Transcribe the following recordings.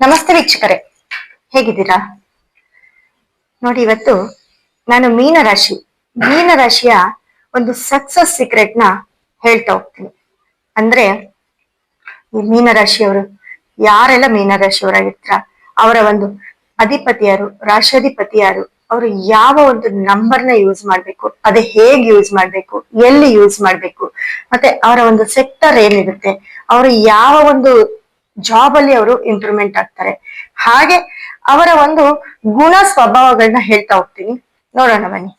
ನಮಸ್ತೆ ವೀಕ್ಷಕರೇ. ಹೇಗಿದ್ದೀರಾ? ನೋಡಿ, ಇವತ್ತು ನಾನು ಮೀನರಾಶಿ. ಮೀನರಾಶಿಯ ಒಂದು ಸಕ್ಸಸ್ ಸೀಕ್ರೆಟ್ನ ಹೇಳ್ತಾ ಹೋಗ್ತೀನಿ. ಅಂದ್ರೆ ಈ ಮೀನರಾಶಿಯವರು, ಯಾರೆಲ್ಲ ಮೀನರಾಶಿಯವರಾಗಿರ್ತಾರ? ಅವರ ಒಂದು ಅಧಿಪತಿ ಯಾರು ಯಾರು ಅವರು ಯಾವ ಒಂದು ನಂಬರ್ನ ಯೂಸ್ ಮಾಡ್ಬೇಕು, ಅದೇ ಹೇಗ್ ಯೂಸ್ ಮಾಡ್ಬೇಕು, ಎಲ್ಲಿ ಯೂಸ್ ಮಾಡ್ಬೇಕು, ಮತ್ತೆ ಅವರ ಒಂದು ಸೆಕ್ಟರ್ ಏನಿರುತ್ತೆ, ಅವರು ಯಾವ ಒಂದು ಜಾಬ್ ಅಲ್ಲಿ ಅವರು ಇಂಪ್ರೂವ್ಮೆಂಟ್ ಆಗ್ತಾರೆ. ಹಾಗೆ ಅವರ ಒಂದು ಗುಣ ಸ್ವಭಾವಗಳನ್ನ ಹೇಳ್ತಾ ಹೋಗ್ತೀನಿ. ನೋಡೋಣ ಬನ್ನಿ.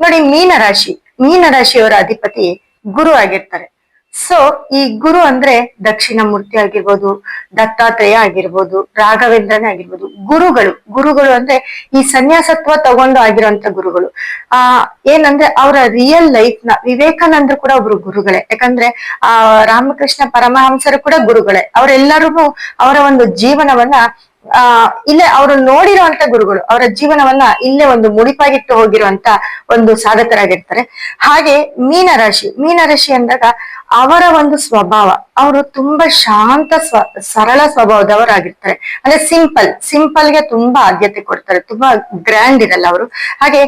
ನೋಡಿ, ಮೀನರಾಶಿ. ಮೀನರಾಶಿಯವರ ಅಧಿಪತಿ ಗುರು ಆಗಿರ್ತಾರೆ. ಸೊ ಈ ಗುರು ಅಂದ್ರೆ ದಕ್ಷಿಣ ಮೂರ್ತಿ ಆಗಿರ್ಬೋದು, ದತ್ತಾತ್ರೇಯ ಆಗಿರ್ಬೋದು, ರಾಘವೇಂದ್ರನೇ ಆಗಿರ್ಬೋದು, ಗುರುಗಳು. ಗುರುಗಳು ಅಂದ್ರೆ ಈ ಸನ್ಯಾಸತ್ವ ತಗೊಂಡು ಆಗಿರುವಂತ ಗುರುಗಳು. ಆ, ಏನಂದ್ರೆ ಅವರ ರಿಯಲ್ ಲೈಫ್ನ ವಿವೇಕಾನಂದರು ಕೂಡ ಒಬ್ರು ಗುರುಗಳೇ. ಯಾಕಂದ್ರೆ, ಆ, ರಾಮಕೃಷ್ಣ ಪರಮಹಂಸರು ಕೂಡ ಗುರುಗಳೇ. ಅವರೆಲ್ಲರೂ ಅವರ ಒಂದು ಜೀವನವನ್ನ ಆ, ಇಲ್ಲೇ ಅವರು ನೋಡಿರುವಂತ ಗುರುಗಳು, ಅವರ ಜೀವನವನ್ನ ಇಲ್ಲೇ ಒಂದು ಮುಡಿಪಾಗಿಟ್ಟು ಹೋಗಿರುವಂತ ಒಂದು ಸಾಧಕರಾಗಿರ್ತಾರೆ. ಹಾಗೆ ಮೀನರಾಶಿ ಮೀನರಾಶಿ ಅಂದಾಗ ಅವರ ಒಂದು ಸ್ವಭಾವ, ಅವರು ತುಂಬಾ ಶಾಂತ ಸ್ವ, ಸರಳ ಸ್ವಭಾವದವರಾಗಿರ್ತಾರೆ. ಅಂದ್ರೆ ಸಿಂಪಲ್ ಸಿಂಪಲ್ಗೆ ತುಂಬಾ ಆದ್ಯತೆ ಕೊಡ್ತಾರೆ, ತುಂಬಾ ಗ್ರ್ಯಾಂಡ್ ಇರಲ್ಲ ಅವರು. ಹಾಗೆ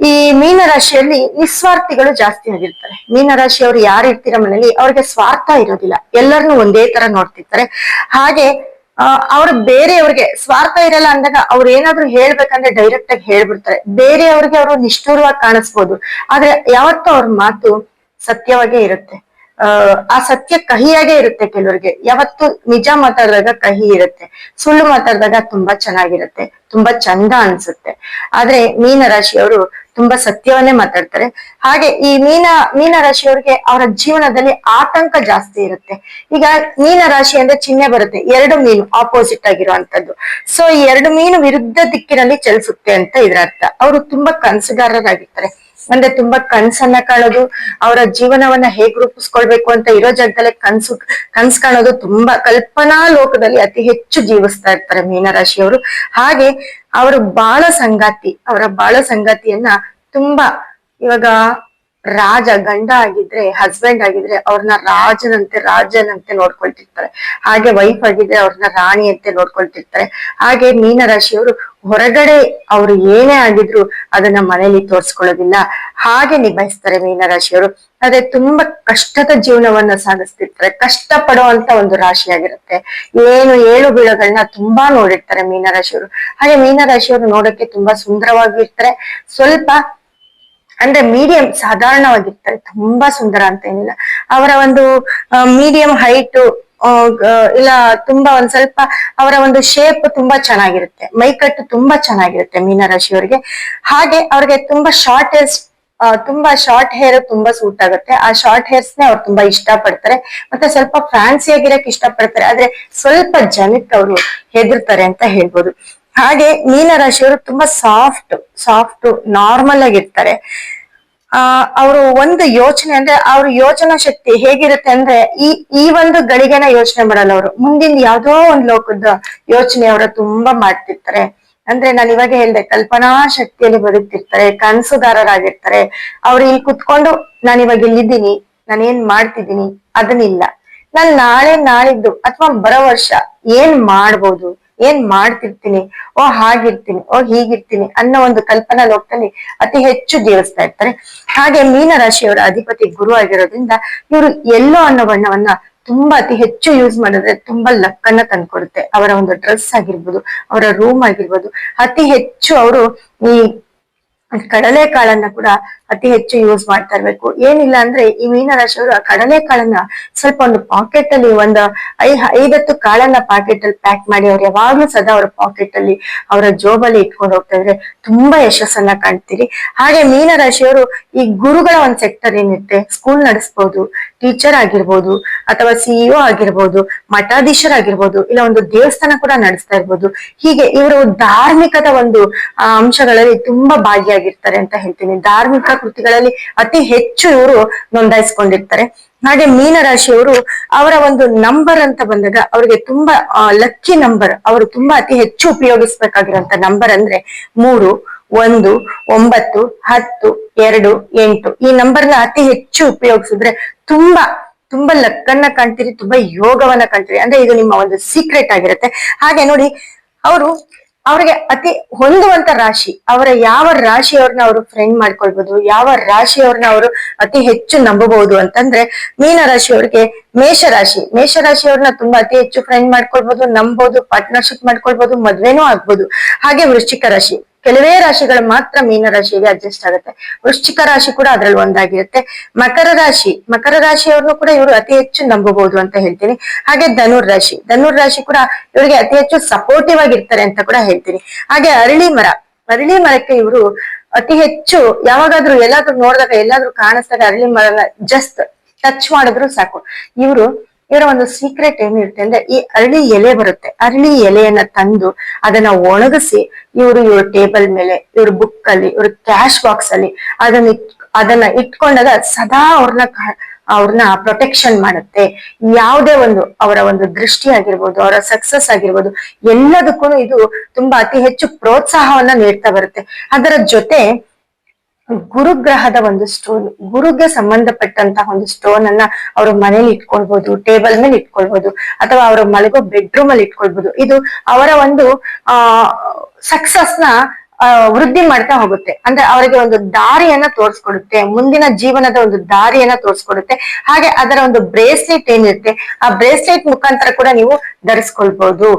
ಈ ಮೀನರಾಶಿಯಲ್ಲಿ ನಿಸ್ವಾರ್ಥಿಗಳು ಜಾಸ್ತಿ ಆಗಿರ್ತಾರೆ. ಮೀನರಾಶಿಯವರು ಯಾರು ಇರ್ತೀರ ಮನೇಲಿ ಅವ್ರಿಗೆ ಸ್ವಾರ್ಥ ಇರೋದಿಲ್ಲ. ಎಲ್ಲರನ್ನೂ ಒಂದೇ ತರ ನೋಡ್ತಿರ್ತಾರೆ. ಹಾಗೆ ಅವ್ರು ಬೇರೆಯವ್ರಿಗೆ ಸ್ವಾರ್ಥ ಇರಲ್ಲ ಅಂದಾಗ ಅವ್ರು ಏನಾದ್ರು ಹೇಳ್ಬೇಕಂದ್ರೆ ಡೈರೆಕ್ಟ್ ಆಗಿ ಹೇಳ್ಬಿಡ್ತಾರೆ. ಬೇರೆಯವ್ರಿಗೆ ಅವರು ನಿಷ್ಠುರವಾಗಿ ಕಾಣಿಸ್ಬೋದು. ಆದ್ರೆ ಯಾವತ್ತೂ ಅವ್ರ ಮಾತು ಸತ್ಯವಾಗೇ ಇರುತ್ತೆ. ಆ ಸತ್ಯ ಕಹಿಯಾಗೇ ಇರುತ್ತೆ ಕೆಲವರಿಗೆ. ಯಾವತ್ತು ನಿಜ ಮಾತಾಡಿದಾಗ ಕಹಿ ಇರುತ್ತೆ. ಸುಳ್ಳು ಮಾತಾಡಿದಾಗ ತುಂಬಾ ಚೆನ್ನಾಗಿರುತ್ತೆ. ತುಂಬಾ ಚಂದ ಅನ್ಸುತ್ತೆ. ಆದ್ರೆ ಮೀನರಾಶಿಯವರು ತುಂಬಾ ಸತ್ಯವನ್ನೇ ಮಾತಾಡ್ತಾರೆ. ಹಾಗೆ ಈ ಮೀನ, ಮೀನರಾಶಿಯವರಿಗೆ ಅವರ ಜೀವನದಲ್ಲಿ ಆತಂಕ ಜಾಸ್ತಿ ಇರುತ್ತೆ. ಈಗ ಮೀನರಾಶಿ ಅಂದ್ರೆ ಚಿಹ್ನೆ ಬರುತ್ತೆ. ಎರಡು ಮೀನು ಆಪೋಸಿಟ್ ಆಗಿರುವಂತದ್ದು ಸೊ ಈ ಎರಡು ಮೀನು ವಿರುದ್ಧ ದಿಕ್ಕಿನಲ್ಲಿ ಚಲಿಸುತ್ತೆ ಅಂತ ಇದ್ರ ಅರ್ಥ ಅವರು ತುಂಬಾ ಕನಸುಗಾರರಾಗಿರ್ತಾರೆ. ಅಂದ್ರೆ ತುಂಬಾ ಕನ್ಸನ್ನ ಕಾಣೋದು, ಅವರ ಜೀವನವನ್ನ ಹೇಗ್ ರೂಪಿಸ್ಕೊಳ್ಬೇಕು ಅಂತ ಇರೋ ಜಾಗದಲ್ಲೇ ಕನ್ಸು, ಕನ್ಸ್ ಕಾಣೋದು ತುಂಬಾ ಕಲ್ಪನಾ ಲೋಕದಲ್ಲಿ ಅತಿ ಹೆಚ್ಚು ಜೀವಿಸ್ತಾ ಇರ್ತಾರೆ ಮೀನರಾಶಿಯವರು. ಹಾಗೆ ಅವರು ಬಾಳ ಸಂಗಾತಿ, ಅವರ ಬಾಳ ಸಂಗಾತಿಯನ್ನ ತುಂಬಾ ಇವಾಗ ರಾಜ, ಗಂಡ ಆಗಿದ್ರೆ ಹಸ್ಬೆಂಡ್ ಆಗಿದ್ರೆ ಅವ್ರನ್ನ ರಾಜನಂತೆ ರಾಜನಂತೆ ನೋಡ್ಕೊಳ್ತಿರ್ತಾರೆ. ಹಾಗೆ ವೈಫ್ ಆಗಿದ್ರೆ ಅವ್ರನ್ನ ರಾಣಿಯಂತೆ ನೋಡ್ಕೊಳ್ತಿರ್ತಾರೆ. ಹಾಗೆ ಮೀನರಾಶಿಯವರು ಹೊರಗಡೆ ಅವ್ರು ಏನೇ ಆಗಿದ್ರು ಅದನ್ನ ಮನೇಲಿ ತೋರ್ಸ್ಕೊಳ್ಳೋದಿಲ್ಲ. ಹಾಗೆ ನಿಭಾಯಿಸ್ತಾರೆ ಮೀನರಾಶಿಯವರು. ಅದೇ ತುಂಬಾ ಕಷ್ಟದ ಜೀವನವನ್ನ ಸಾಗಿಸ್ತಿರ್ತಾರೆ. ಕಷ್ಟ ಪಡುವಂತ ಒಂದು ರಾಶಿಯಾಗಿರುತ್ತೆ. ಏನು ಏಳು ಬೀಳಗಳನ್ನ ತುಂಬಾ ನೋಡಿರ್ತಾರೆ ಮೀನರಾಶಿಯವರು. ಹಾಗೆ ಮೀನರಾಶಿಯವರು ನೋಡಕ್ಕೆ ತುಂಬಾ ಸುಂದರವಾಗಿರ್ತಾರೆ. ಸ್ವಲ್ಪ ಅಂದ್ರೆ ಮೀಡಿಯಂ ಸಾಧಾರಣವಾಗಿರ್ತಾರೆ. ತುಂಬಾ ಸುಂದರ ಅಂತ ಏನಿಲ್ಲ. ಅವರ ಒಂದು ಮೀಡಿಯಂ ಹೈಟ್ ಇಲ್ಲ, ತುಂಬಾ ಒಂದ್ ಸ್ವಲ್ಪ ಅವರ ಒಂದು ಶೇಪ್ ತುಂಬಾ ಚೆನ್ನಾಗಿರುತ್ತೆ. ಮೈಕಟ್ಟು ತುಂಬಾ ಚೆನ್ನಾಗಿರುತ್ತೆ ಮೀನರಾಶಿಯವರಿಗೆ ಹಾಗೆ ಅವ್ರಿಗೆ ತುಂಬಾ ಶಾರ್ಟ್ ಹೇರ್ಸ್ ತುಂಬಾ ಶಾರ್ಟ್ ಹೇರ್ ತುಂಬಾ ಸೂಟ್ ಆಗುತ್ತೆ. ಆ ಶಾರ್ಟ್ ಹೇರ್ಸ್ ನೇ ಅವ್ರು ತುಂಬಾ ಇಷ್ಟ ಪಡ್ತಾರೆ ಮತ್ತೆ ಸ್ವಲ್ಪ ಫ್ಯಾನ್ಸಿ ಆಗಿರಕ್ ಇಷ್ಟ ಪಡ್ತಾರೆ ಆದ್ರೆ ಸ್ವಲ್ಪ ಜನಕ್ಕೆ ಅವರು ಹೆದರ್ತಾರೆ ಅಂತ ಹೇಳ್ಬೋದು. ಹಾಗೆ ಮೀನರಾಶಿಯವರು ತುಂಬಾ ಸಾಫ್ಟ್ ಸಾಫ್ಟ್ ನಾರ್ಮಲ್ ಆಗಿರ್ತಾರೆ. ಆ, ಅವರು ಒಂದು ಯೋಚನೆ ಅಂದ್ರೆ ಅವ್ರ ಯೋಚನಾ ಶಕ್ತಿ ಹೇಗಿರುತ್ತೆ ಅಂದ್ರೆ ಈ ಈ ಒಂದು ಗಳಿಗೆನ ಯೋಚನೆ ಮಾಡಲ್ಲ ಅವರು. ಮುಂದಿನ ಯಾವ್ದೋ ಒಂದ್ ಲೋಕದ ಯೋಚನೆ ಅವರ ತುಂಬಾ ಮಾಡ್ತಿರ್ತಾರೆ. ಅಂದ್ರೆ ನಾನು ಇವಾಗ ಹೇಳ್ದೆ, ಕಲ್ಪನಾ ಶಕ್ತಿಯಲ್ಲಿ ಬದುಕ್ತಿರ್ತಾರೆ, ಕನಸುಗಾರರಾಗಿರ್ತಾರೆ. ಅವ್ರು ಇಲ್ಲಿ ಕುತ್ಕೊಂಡು, ನಾನು ಇವಾಗ ಇಲ್ಲಿದ್ದೀನಿ, ನಾನು ಏನ್ ಮಾಡ್ತಿದ್ದೀನಿ, ಅದನ್ನಿಲ್ಲ. ನಾನ್ ನಾಳೆ ನಾಳಿದ್ದು ಅಥವಾ ಬರೋ ವರ್ಷ ಏನ್ ಮಾಡ್ಬೋದು? ಏನ್ ಮಾಡ್ತಿರ್ತೀನಿ? ಓ, ಹಾಗಿರ್ತೀನಿ, ಓ, ಹೀಗಿರ್ತೀನಿ ಅನ್ನೋ ಒಂದು ಕಲ್ಪನಾ ಲೋಕದಲ್ಲಿ ಅತಿ ಹೆಚ್ಚು ಜೀವಿಸ್ತಾ ಇರ್ತಾರೆ. ಹಾಗೆ ಮೀನರಾಶಿಯವರ ಅಧಿಪತಿ ಗುರು ಆಗಿರೋದ್ರಿಂದ ಇವರು ಎಲ್ಲೋ ಅನ್ನೋ ಬಣ್ಣವನ್ನ ತುಂಬಾ ಅತಿ ಹೆಚ್ಚು ಯೂಸ್ ಮಾಡಿದ್ರೆ ತುಂಬಾ ಲಕ್ ಅನ್ನ ತಂದ್ಕೊಡುತ್ತೆ. ಅವರ ಒಂದು ಡ್ರೆಸ್ ಆಗಿರ್ಬೋದು, ಅವರ ರೂಮ್ ಆಗಿರ್ಬೋದು, ಅತಿ ಹೆಚ್ಚು ಅವರು ಈ ಕಡಲೆಕಾಳನ್ನ ಕೂಡ ಅತಿ ಹೆಚ್ಚು ಯೂಸ್ ಮಾಡ್ತಾ ಇರ್ಬೇಕು. ಏನಿಲ್ಲ ಅಂದ್ರೆ ಈ ಮೀನರಾಶಿಯವರು ಆ ಕಡಲೆಕಾಳನ್ನ ಸ್ವಲ್ಪ ಒಂದು ಪಾಕೆಟ್ ಅಲ್ಲಿ ಒಂದ್ ಐ ಐವತ್ತು ಕಾಳನ್ನ ಪಾಕೆಟ್ ಅಲ್ಲಿ ಪ್ಯಾಕ್ ಮಾಡಿ ಅವ್ರು ಯಾವಾಗ್ಲೂ ಸದಾ ಅವ್ರ ಪಾಕೆಟ್ ಅಲ್ಲಿ ಅವರ ಜೋಬಲ್ಲಿ ಇಟ್ಕೊಂಡು ಹೋಗ್ತಾ ಇದ್ರೆ ತುಂಬಾ ಯಶಸ್ಸನ್ನ ಕಾಣ್ತೀರಿ. ಹಾಗೆ ಮೀನರಾಶಿಯವರು ಈ ಗುರುಗಳ ಒಂದ್ ಸೆಕ್ಟರ್ ಏನಿರುತ್ತೆ ಸ್ಕೂಲ್ ನಡೆಸ್ಬೋದು ಟೀಚರ್ ಆಗಿರ್ಬೋದು, ಅಥವಾ ಸಿಇಒ ಆಗಿರ್ಬೋದು ಮಠಾಧೀಶರಾಗಿರ್ಬೋದು ಇಲ್ಲ ಒಂದು ದೇವಸ್ಥಾನ ಕೂಡ ನಡೆಸ್ತಾ ಇರ್ಬೋದು. ಹೀಗೆ ಇವರು ಧಾರ್ಮಿಕದ ಒಂದು ಅಂಶಗಳಲ್ಲಿ ತುಂಬಾ ಭಾಗಿಯಾಗಿರ್ತಾರೆ ಅಂತ ಹೇಳ್ತೀನಿ. ಧಾರ್ಮಿಕ ಕೃತಿಗಳಲ್ಲಿ ಅತಿ ಹೆಚ್ಚು ಇವರು ನೋಂದಾಯಿಸ್ಕೊಂಡಿರ್ತಾರೆ. ಹಾಗೆ ಮೀನರಾಶಿಯವರು ಅವರ ಒಂದು ನಂಬರ್ ಅಂತ ಬಂದಾಗ ಅವರಿಗೆ ತುಂಬಾ ಲಕ್ಕಿ ನಂಬರ್ ಅವರು ತುಂಬಾ ಅತಿ ಹೆಚ್ಚು ಉಪಯೋಗಿಸ್ಬೇಕಾಗಿರುವಂತ ನಂಬರ್ ಅಂದ್ರೆ ಮೂರು, ಒಂದು, ಒಂಬತ್ತು, ಹತ್ತು, ಎರಡು, ಎಂಟು. ಈ ನಂಬರ್ನ ಅತಿ ಹೆಚ್ಚು ಉಪಯೋಗಿಸಿದ್ರೆ ತುಂಬಾ ತುಂಬಾ ಲಕ್ಕನ್ನ ಕಾಣ್ತೀರಿ, ತುಂಬಾ ಯೋಗವನ್ನ ಕಾಣ್ತೀರಿ. ಅಂದ್ರೆ ಇದು ನಿಮ್ಮ ಒಂದು ಸೀಕ್ರೆಟ್ ಆಗಿರುತ್ತೆ. ಹಾಗೆ ನೋಡಿ, ಅವರು ಅವ್ರಿಗೆ ಅತಿ ಹೊಂದುವಂತ ರಾಶಿ, ಅವರ ಯಾವ ರಾಶಿಯವ್ರನ್ನ ಅವರು ಫ್ರೆಂಡ್ ಮಾಡ್ಕೊಳ್ಬಹುದು ಯಾವ ರಾಶಿಯವ್ರನ್ನ ಅವರು ಅತಿ ಹೆಚ್ಚು ನಂಬಬಹುದು ಅಂತಂದ್ರೆ ಮೀನ ರಾಶಿಯವ್ರಿಗೆ ಮೇಷರಾಶಿ ಮೇಷರಾಶಿಯವ್ರನ್ನ ತುಂಬಾ ಅತಿ ಹೆಚ್ಚು ಫ್ರೆಂಡ್ ಮಾಡ್ಕೊಳ್ಬಹುದು ನಂಬೋದು ಪಾರ್ಟ್ನರ್ಶಿಪ್ ಮಾಡ್ಕೊಳ್ಬಹುದು ಮದ್ವೆನೂ ಆಗ್ಬೋದು. ಹಾಗೆ ವೃಶ್ಚಿಕ ರಾಶಿ. ಕೆಲವೇ ರಾಶಿಗಳು ಮಾತ್ರ ಮೀನ ರಾಶಿಗೆ ಅಡ್ಜಸ್ಟ್ ಆಗುತ್ತೆ. ವೃಶ್ಚಿಕ ರಾಶಿ ಕೂಡ ಅದ್ರಲ್ಲಿ ಒಂದಾಗಿರುತ್ತೆ. ಮಕರ ರಾಶಿ, ಮಕರ ರಾಶಿಯವ್ರನ್ನು ಕೂಡ ಇವರು ಅತಿ ಹೆಚ್ಚು ನಂಬಬಹುದು ಅಂತ ಹೇಳ್ತೀನಿ. ಹಾಗೆ ಧನುರ್ ರಾಶಿ ಧನುರ್ ರಾಶಿ ಕೂಡ ಇವರಿಗೆ ಅತಿ ಹೆಚ್ಚು ಸಪೋರ್ಟಿವ್ ಆಗಿರ್ತಾರೆ ಅಂತ ಕೂಡ ಹೇಳ್ತೀನಿ. ಹಾಗೆ ಅರಳಿ ಮರ, ಅರಳಿ ಮರಕ್ಕೆ ಇವರು ಅತಿ ಹೆಚ್ಚು ಯಾವಾಗಾದ್ರೂ ಎಲ್ಲಾದ್ರೂ ನೋಡಿದಾಗ ಎಲ್ಲಾದ್ರೂ ಕಾಣಿಸ್ತಾರೆ ಅರಳಿ ಮರನ ಜಸ್ಟ್ ಟಚ್ ಮಾಡಿದ್ರು ಸಾಕು. ಇವರು ಇವರ ಒಂದು ಸೀಕ್ರೆಟ್ ಏನಿರುತ್ತೆ ಅಂದ್ರೆ ಈ ಅರಳಿ ಎಲೆ ಬರುತ್ತೆ. ಅರಳಿ ಎಲೆಯನ್ನ ತಂದು ಅದನ್ನ ಒಣಗಿಸಿ ಇವರು ಇವ್ರ ಟೇಬಲ್ ಮೇಲೆ, ಇವ್ರ ಬುಕ್ ಅಲ್ಲಿ, ಇವ್ರ ಕ್ಯಾಶ್ ಬಾಕ್ಸ್ ಅಲ್ಲಿ ಅದನ್ನ ಅದನ್ನ ಇಟ್ಕೊಂಡಾಗ ಸದಾ ಅವ್ರನ್ನ ಅವ್ರನ್ನ ಪ್ರೊಟೆಕ್ಷನ್ ಮಾಡುತ್ತೆ. ಯಾವುದೇ ಒಂದು ಅವರ ಒಂದು ದೃಷ್ಟಿ ಆಗಿರ್ಬೋದು, ಅವರ ಸಕ್ಸಸ್ ಆಗಿರ್ಬೋದು ಎಲ್ಲದಕ್ಕೂ ಇದು ತುಂಬಾ ಅತಿ ಹೆಚ್ಚು ಪ್ರೋತ್ಸಾಹವನ್ನ ನೀಡ್ತಾ ಬರುತ್ತೆ. ಅದರ ಜೊತೆ ಗುರುಗ್ರಹದ ಒಂದು ಸ್ಟೋನ್ ಗುರುಗೆ ಸಂಬಂಧಪಟ್ಟಂತಹ ಒಂದು ಸ್ಟೋನ್ ಅನ್ನ ಅವ್ರ ಮನೇಲಿ ಇಟ್ಕೊಳ್ಬಹುದು ಟೇಬಲ್ ಮೇಲೆ ಇಟ್ಕೊಳ್ಬಹುದು ಅಥವಾ ಅವ್ರ ಮಲಗೋ ಬೆಡ್ರೂಮ್ ಅಲ್ಲಿ ಇಟ್ಕೊಳ್ಬಹುದು ಇದು ಅವರ ಒಂದು, ಆ ಸಕ್ಸಸ್ನ ವೃದ್ಧಿ ಮಾಡ್ತಾ ಹೋಗುತ್ತೆ. ಅಂದ್ರೆ ಅವರಿಗೆ ಒಂದು ದಾರಿಯನ್ನ ತೋರಿಸ್ಕೊಡುತ್ತೆ, ಮುಂದಿನ ಜೀವನದ ಒಂದು ದಾರಿಯನ್ನ ತೋರಿಸ್ಕೊಡುತ್ತೆ. ಹಾಗೆ ಅದರ ಒಂದು ಬ್ರೇಸ್ಲೆಟ್ ಏನಿರುತ್ತೆ, ಆ ಬ್ರೇಸ್ಲೆಟ್ ಮುಖಾಂತರ ಕೂಡ ನೀವು ಧರಿಸ್ಕೊಳ್ಬಹುದು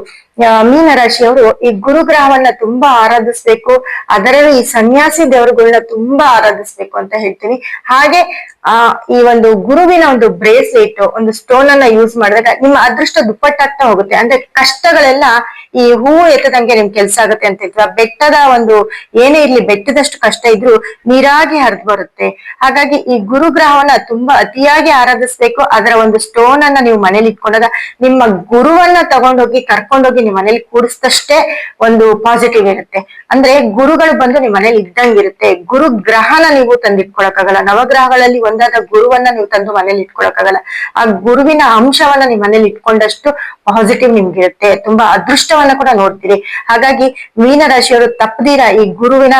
ಮೀನ ರಾಶಿಯವರು ಈ ಗುರುಗ್ರಹವನ್ನ ತುಂಬಾ ಆರಾಧಿಸ್ಬೇಕು, ಅದರಲ್ಲೂ ಈ ಸನ್ಯಾಸಿ ದೇವರುಗಳನ್ನ ತುಂಬಾ ಆರಾಧಿಸ್ಬೇಕು ಅಂತ ಹೇಳ್ತೀನಿ. ಹಾಗೆ, ಆ, ಈ ಒಂದು ಗುರುವಿನ ಒಂದು ಬ್ರೇಸ್ಲೆಟ್, ಒಂದು ಸ್ಟೋನ್ ಅನ್ನ ಯೂಸ್ ಮಾಡಿದಾಗ ನಿಮ್ಮ ಅದೃಷ್ಟ ದುಪ್ಪಟ್ಟಾಗ್ತಾ ಹೋಗುತ್ತೆ. ಅಂದ್ರೆ ಕಷ್ಟಗಳೆಲ್ಲ ಈ ಹೂವು ಎತ್ತದಂಗೆ ನಿಮ್ ಕೆಲ್ಸ ಆಗುತ್ತೆ ಅಂತ ಹೇಳ್ತೀವಿ. ಬೆಟ್ಟದ ಒಂದು ಏನೇ ಇರ್ಲಿ, ಬೆಟ್ಟದಷ್ಟು ಕಷ್ಟ ಇದ್ರೂ ನೀರಾಗಿ ಹರಿದು ಬರುತ್ತೆ. ಹಾಗಾಗಿ ಈ ಗುರುಗ್ರಹವನ್ನ ತುಂಬಾ ಅತಿಯಾಗಿ ಆರಾಧಿಸ್ಬೇಕು. ಅದರ ಒಂದು ಸ್ಟೋನ್ ಅನ್ನ ನೀವು ಮನೇಲಿ ಇಟ್ಕೊಂಡಾಗ ನಿಮ್ಮ ಗುರುವನ್ನ ತಗೊಂಡೋಗಿ, ಕರ್ಕೊಂಡೋಗಿ ನಿಮ್ಮ ಮನೇಲಿ ಕೂಡಿಸಿದಷ್ಟೇ ಒಂದು ಪಾಸಿಟಿವ್ ಇರುತ್ತೆ. ಅಂದ್ರೆ ಗುರುಗಳು ಬಂದು ನಿಮ್ಮ ಮನೇಲಿ ಇದ್ದಂಗಿರುತ್ತೆ ಗುರು ಗ್ರಹನ ನೀವು ತಂದಿಟ್ಕೊಳಕಾಗಲ್ಲ ನವಗ್ರಹಗಳಲ್ಲಿ ಒಂದಾದ ಗುರುವನ್ನ ನೀವು ತಂದು ಮನೇಲಿ ಇಟ್ಕೊಳಕಾಗಲ್ಲ ಆ ಗುರುವಿನ ಅಂಶವನ್ನ ನಿಮ್ಮ ಮನೇಲಿ ಇಟ್ಕೊಂಡಷ್ಟು ಪಾಸಿಟಿವ್ ನಿಮ್ಗಿರುತ್ತೆ. ತುಂಬಾ ಅದೃಷ್ಟವನ್ನ ಕೂಡ ನೋಡ್ತೀರಿ. ಹಾಗಾಗಿ ಮೀನ ರಾಶಿಯವರು ತಪ್ಪದಿರ ಈ ಗುರುವಿನ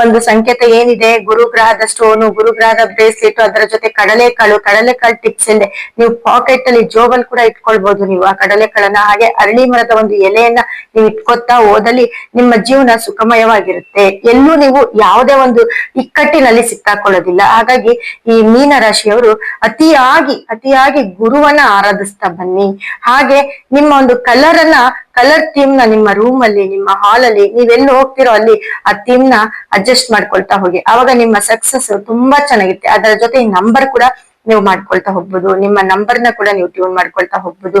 ಒಂದು ಸಂಕೇತ ಏನಿದೆ? ಗುರುಗ್ರಹದ ಸ್ಟೋನು ಗುರುಗ್ರಹದ ಬ್ರೇಸ್ಲೆಟ್ ಅದರ ಜೊತೆ ಕಡಲೆಕಾಳು ಕಡಲೆಕಾಳು ಟಿಪ್ಸ್ ಇದೆ ನೀವು ಪಾಕೆಟ್ ಅಲ್ಲಿ ಜೋಬಲ್ ಕೂಡ ಇಟ್ಕೊಳ್ಬಹುದು ನೀವು ಆ ಕಡಲೆಕಾಳನ್ನ. ಹಾಗೆ ಅರಳಿ ಮರದ ಒಂದು ಎಲೆಯನ್ನ ನೀವು ಇಟ್ಕೊತಾ ಹೋದಲ್ಲಿ ನಿಮ್ಮ ಜೀವನ ಸುಖಮಯವಾಗಿರುತ್ತೆ. ಎಲ್ಲೂ ನೀವು ಯಾವುದೇ ಒಂದು ಇಕ್ಕಟ್ಟಿನಲ್ಲಿ ಸಿಕ್ಕಾಕೊಳ್ಳೋದಿಲ್ಲ. ಹಾಗಾಗಿ ಈ ಮೀನ ರಾಶಿಯವರು ಅತಿಯಾಗಿ ಅತಿಯಾಗಿ ಗುರುವನ್ನ ಆರಾಧಿಸ್ತಾ ಬನ್ನಿ. ಹಾಗೆ ನಿಮ್ಮ ಒಂದು ಕಲರ್ ಅನ್ನ ಕಲರ್ ಥೀಮ್ನ ನಿಮ್ಮ ರೂಮ್ ಅಲ್ಲಿ ನಿಮ್ಮ ಹಾಲ್ ಅಲ್ಲಿ ನೀವೆಲ್ಲಿ ಹೋಗ್ತಿರೋ ಅಲ್ಲಿ ಆ ಥೀಮ್ನ ಅಡ್ಜಸ್ಟ್ ಮಾಡ್ಕೊಳ್ತಾ ಹೋಗಿ. ಅವಾಗ ನಿಮ್ಮ ಸಕ್ಸಸ್ ತುಂಬಾ ಚೆನ್ನಾಗಿರುತ್ತೆ. ಅದರ ಜೊತೆ ಈ ನಂಬರ್ ಕೂಡ ನೀವು ಮಾಡ್ಕೊಳ್ತಾ ಹೋಗ್ಬೋದು. ನಿಮ್ಮ ನಂಬರ್ನ ಕೂಡ ನೀವು ಟ್ಯೂನ್ ಮಾಡ್ಕೊಳ್ತಾ ಹೋಗ್ಬೋದು.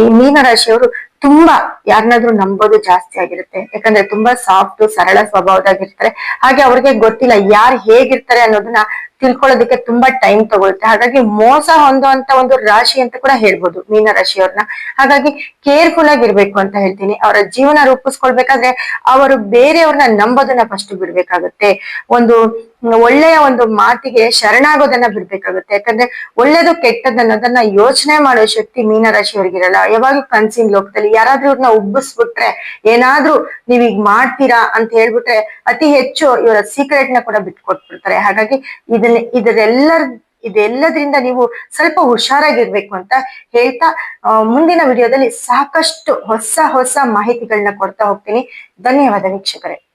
ಈ ಮೀನ ರಾಶಿಯವರು ತುಂಬಾ ಯಾರನ್ನಾದ್ರೂ ನಂಬೋದು ಜಾಸ್ತಿ ಆಗಿರುತ್ತೆ. ಯಾಕಂದ್ರೆ ತುಂಬಾ ಸಾಫ್ಟ್ ಸರಳ ಸ್ವಭಾವದಾಗಿರ್ತಾರೆ. ಹಾಗೆ ಅವ್ರಿಗೆ ಗೊತ್ತಿಲ್ಲ ಯಾರು ಹೇಗಿರ್ತಾರೆ ಅನ್ನೋದನ್ನ ತಿಳ್ಕೊಳ್ಳೋದಕ್ಕೆ ತುಂಬಾ ಟೈಮ್ ತಗೊಳುತ್ತೆ. ಹಾಗಾಗಿ ಮೋಸ ಹೊಂದುವಂತ ಒಂದು ರಾಶಿ ಅಂತ ಕೂಡ ಹೇಳ್ಬೋದು ಮೀನ ರಾಶಿಯವ್ರನ್ನ. ಹಾಗಾಗಿ ಕೇರ್ಫುಲ್ ಆಗಿರ್ಬೇಕು ಅಂತ ಹೇಳ್ತೀನಿ. ಅವರ ಜೀವನ ರೂಪಿಸ್ಕೊಳ್ಬೇಕಾದ್ರೆ ಅವರು ಬೇರೆಯವ್ರನ್ನ ನಂಬೋದನ್ನ ಫಸ್ಟ್ ಬಿಡ್ಬೇಕಾಗುತ್ತೆ. ಒಂದು ಒಳ್ಳೆಯ ಒಂದು ಮಾತಿಗೆ ಶರಣಾಗೋದನ್ನ ಬಿಡ್ಬೇಕಾಗುತ್ತೆ. ಯಾಕಂದ್ರೆ ಒಳ್ಳೇದು ಕೆಟ್ಟದ್ದು ಅನ್ನೋದನ್ನ ಯೋಚನೆ ಮಾಡೋ ಶಕ್ತಿ ಮೀನ ರಾಶಿಯವ್ರಿಗಿರಲ್ಲ. ಯಾವಾಗ ಕನ್ಸಿನ ಲೋಕದಲ್ಲಿ ಯಾರಾದ್ರೂ ಇವ್ರನ್ನ ಉಬ್ಬಿಸ್ಬಿಟ್ರೆ, ಏನಾದ್ರೂ ಈಗ ಮಾಡ್ತೀರಾ ಅಂತ ಹೇಳ್ಬಿಟ್ರೆ ಅತಿ ಹೆಚ್ಚು ಇವರ ಸೀಕ್ರೆಟ್ನ ಕೂಡ ಬಿಟ್ಕೊಟ್ಬಿಡ್ತಾರೆ. ಹಾಗಾಗಿ ಇದನ್ನ ಇದರೆಲ್ಲರ ಇದೆಲ್ಲದ್ರಿಂದ ನೀವು ಸ್ವಲ್ಪ ಹುಷಾರಾಗಿರ್ಬೇಕು ಅಂತ ಹೇಳ್ತಾ ಮುಂದಿನ ವಿಡಿಯೋದಲ್ಲಿ ಸಾಕಷ್ಟು ಹೊಸ ಹೊಸ ಮಾಹಿತಿಗಳನ್ನ ಕೊಡ್ತಾ ಹೋಗ್ತೀನಿ. ಧನ್ಯವಾದ ವೀಕ್ಷಕರೇ.